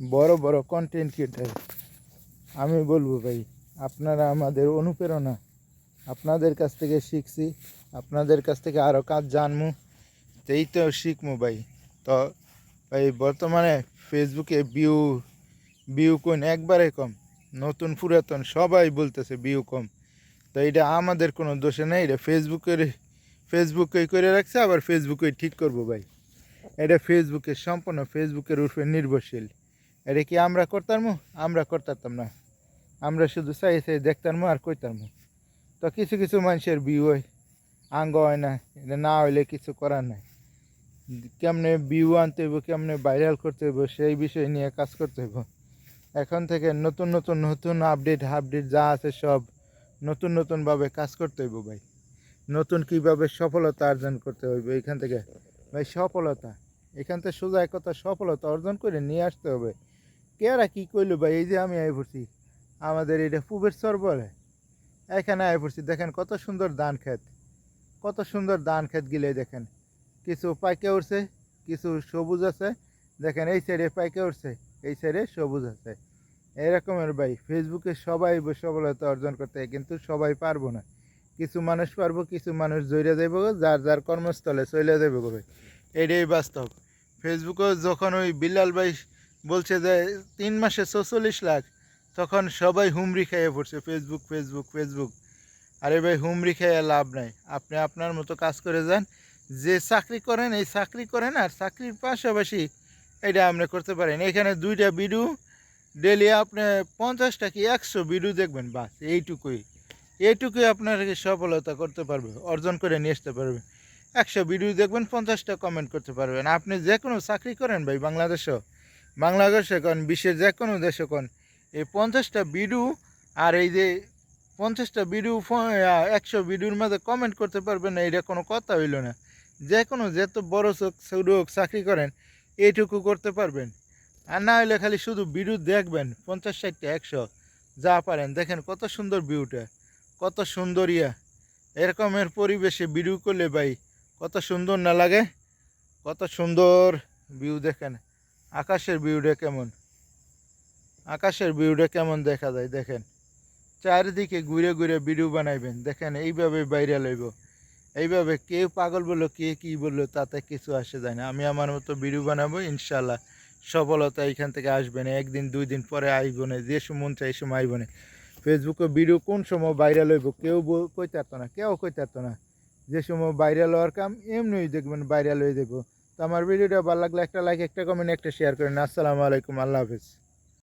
বড় বড় content creator আমি বলব ভাই, আপনারা আমাদের অনুপ্রেরণা। আপনাদের কাছ থেকে শিখছি, আপনাদের কাছ থেকে আরও কাজ জানমু তো এই তো শিখমু ভাই। তো ভাই, বর্তমানে ফেসবুকে ভিউ ভিউ কোন একবারে কম। নতুন পুরাতন সবাই বলতেছে ভিউ কম। তো এটা আমাদের কোনো দোষে নেই, এটা ফেসবুকের ফেসবুকে করে রাখছে, আবার ফেসবুকে ঠিক করব ভাই। এটা ফেসবুকে সম্পূর্ণ ফেসবুকের উপরে নির্ভরশীল। এটা কি আমরা করতামো? আমরা করতাম না। আমরা শুধু চাই চাই দেখতাম আর কইতাম। তো কিছু কিছু মানুষের বিউ হয়, আঙ্গ হয় না, এটা না হইলে কিছু করার নাই। কেমনে বিউ আনতে হইব, কেমনে ভাইরাল করতে হইব, সেই বিষয় নিয়ে কাজ করতে হইব। এখন থেকে নতুন নতুন নতুন আপডেট আপডেট যা আছে সব নতুন নতুনভাবে কাজ করতে হইব ভাই। নতুন কীভাবে সফলতা অর্জন করতে হইব এখান থেকে। ভাই, সফলতা। এখান থেকে সোজা এক কথা সফলতা অর্জন করে নিয়ে আসতে হবে। কেরা কি কইলো ভাই? এই যে আমি আয় পড়ছি। আমাদের এটা পুবের চর বলে। এখানে আয় পড়ছি। দেখেন কত সুন্দর ধান ক্ষেত। কত সুন্দর ধান ক্ষেত গিলে দেখেন। কিছু পাইকে উঠছে কিছু সবুজ আছে। দেখেন এই সাইডে পাইকে উঠছে এই সাইডে সবুজ আছে। এরকমের ভাই ফেসবুকে সবাই সফলতা অর্জন করতে কিন্তু সবাই পারব না। কিছু মানুষ পারব, কিছু মানুষ জড়িয়ে যাইব যার যার কর্মস্থলে চলে গো ভাই। এটাই বাস্তব। ফেসবুকে যখন ওই বিল্লাল ভাই বলছে যে তিন মাসে চৌচল্লিশ লাখ। তখন সবাই হুমরি খেয়ে পড়ছে ফেসবুক ফেসবুক ফেসবুক আরে ভাই হুমরি খেয়ে লাভ নাই। আপনি আপনার মতো কাজ করে যান। যে চাকরি করেন, এই চাকরি করেন আর চাকরির পাশাপাশি এটা আপনি করতে পারেন এখানে দুইটা ভিডিও ডেলি আপনি পঞ্চাশটা কি একশো ভিডিও দেখবেন, বাস এইটুকুই। এইটুকুই আপনাকে সফলতা করতে পারবে, অর্জন করে নিয়ে আসতে পারবে। একশো ভিডিও দেখবেন, পঞ্চাশটা কমেন্ট করতে পারবেন। আপনি যে কোনো চাকরি করেন ভাই, বাংলাদেশেও। বাংলাদেশে কোন, বিশ্বের যে কোনো দেশে কোন, এই পঞ্চাশটা ভিডিও আর এই যে পঞ্চাশটা ভিডিও একশো ভিডিওর মধ্যে কমেন্ট করতে পারবেন না, এটা কোনো কথা হইল না। যে কোনো, যত বড় চোখ ছোট হোক, চাকরি করেন, এইটুকু করতে পারবেন। আর না হলে খালি শুধু ভিডিও দেখবেন, পঞ্চাশ ষাটটা একশো, যা পারেন। দেখেন কত সুন্দর ভিউটা কত সুন্দর ইয়া। এরকমের পরিবেশে ভিডিও করলে ভাই কত সুন্দর না লাগে? কত সুন্দর ভিউ দেখেন। আকাশের ভিউটা কেমন? আকাশের ভিউটা কেমন দেখা যায়? দেখেন, চারিদিকে ঘুরে ঘুরে ভিডিও বানাইবেন। দেখেন, এইভাবে বাইরে লইব এইভাবে কেউ পাগল বলল, কে কী বলল, তাতে কিছু আসে যায় না। আমি আমার মতো ভিডিও বানাবো ইনশাল্লাহ সফলতা এখান থেকে আসবে না। একদিন, দুই দিন পরে আইব না, যে মন চাই সময় আইব না। ফেসবুকে ভিডিও কোন সময় ভাইরাল হইব, কেউ কইতে পারতো না, কেউ কইতে পারতো না। যে সময় ভাইরাল হওয়ার কাম, এমনিই দেখবেন ভাইরাল হয়ে দেবো তো আমার ভিডিওটা ভালো লাগলে একটা লাইক একটা কমেন্ট একটা শেয়ার করেন। আসসালামু আলাইকুম, আল্লাহ হাফিজ।